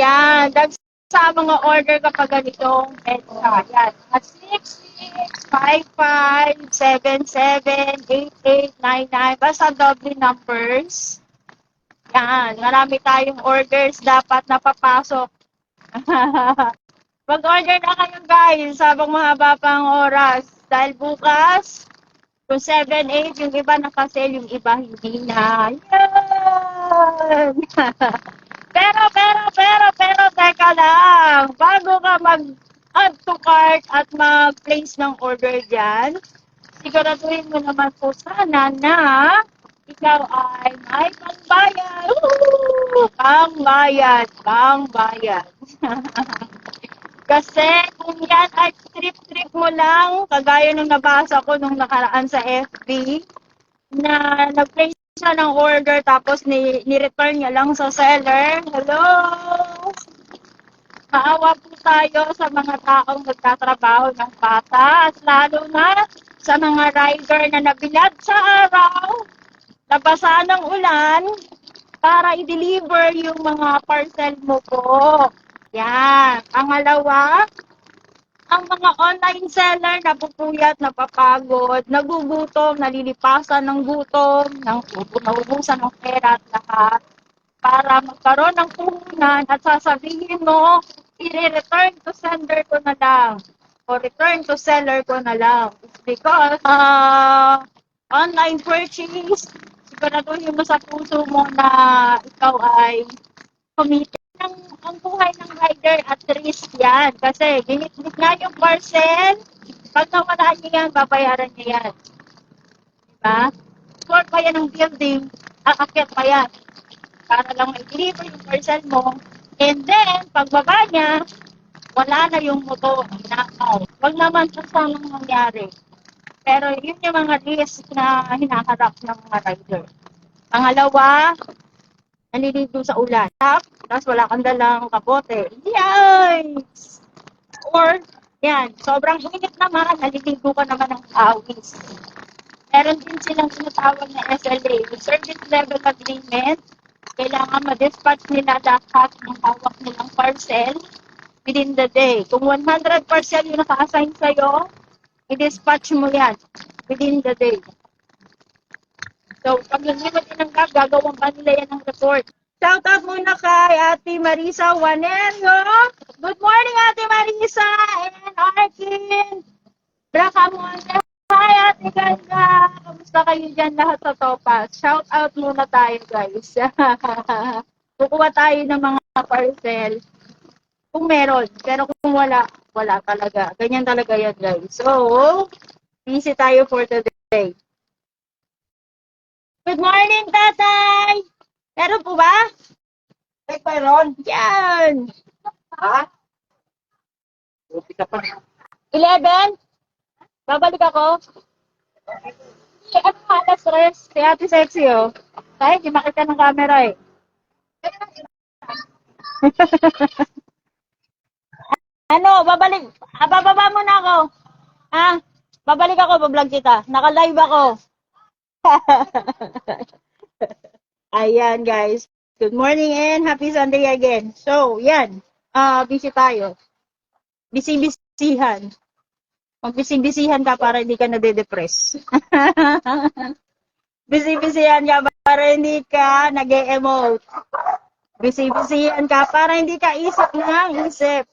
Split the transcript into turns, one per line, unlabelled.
Yan, that's sa mga order kapag ganitong EDSA. Yan, at 6655778899. Basta double numbers. Yan, marami tayong orders dapat napapasok. Mag-order na kayo guys habang mahaba pang oras. Dahil bukas, kung 7-8, yung iba nakasale, yung iba hindi na. Yan! pero, pero, pero, pero, teka lang. Bago ka mag-add to cart at mag-place ng order dyan, siguraduhin mo naman po sana na ikaw ay may pangbayad. Woo! Pangbayad, pangbayad. Kasi kung yan ay trip-trip mo lang, kagaya nung nabasa ko nung nakaraan sa FB, na nag-place siya ng order tapos ni, ni-return niya lang sa seller. Hello! Maawa po tayo sa mga taong nagtatrabaho ng patas, lalo na sa mga rider na nabilad sa araw, nabasa ng ulan, para i-deliver yung mga parcel mo po. Yan. Pangalawa, ang mga online seller napupuyat, napapagod, nagugutom, nalilipasan ng gutom, ng naubusan ng pera at lahat para magkaroon ng puhunan at sasabihin mo, i-return to sender ko na lang o return to seller ko na lang. It's because uh, online purchase, siguraduhin mo sa puso mo na ikaw ay committed ng ang buhay ng rider at risk yan. Kasi ginitbit nga yung parcel, pag nawala niya yan, babayaran niya yan. Diba? Score pa yan ng building, aakyat pa yan. Para lang i-deliver yung parcel mo. And then, pagbaba niya, wala na yung motor. Nakaw. Wag naman sa sanang mangyari. Pero yun yung mga risk na hinaharap ng mga rider. Pangalawa, naliligo sa ulan. Tapos wala kang dalang kapote. Yikes! Or, yan, sobrang init naman, naliligo ka naman ng awis. Meron din silang sinatawag na SLA, Service Level Agreement. Kailangan ma-dispatch nila lahat ng hawak nilang parcel within the day. Kung 100 parcel yung naka-assign sa'yo, i-dispatch mo yan within the day. So, pag nag-limit din ng gag, gagawin pa nila yan ng report. Shout out muna kay Ate Marisa Juanerio. Good morning, Ate Marisa and Arkin. Bracamonte. Hi, Ate Ganda. Kamusta kayo dyan lahat sa Topas? Shout out muna tayo, guys. Kukuha tayo ng mga parcel. Kung meron. Pero kung wala, wala talaga. Ganyan talaga yan, guys. So, busy tayo for today. Good morning, tatay! Meron po ba?
Ay, mayroon.
Yan!
Ha? Buti ka pa.
11? Babalik ako? Eh, ano nga, alas tres? Si Ate Sexy, oh. Tayo, di makita ng camera, eh. ano, babalik. Ah, bababa muna ako. Ah, babalik ako, bablog kita. Naka-live ako. Ayan, guys. Good morning and happy Sunday again. So, yan. Ah, busy tayo. Busy-busyhan. Magbisi-bisihan ka para hindi ka nade-depress. Busy-bisihan ka para hindi ka nag-emote. Busy-bisihan ka para hindi ka isip ng isip.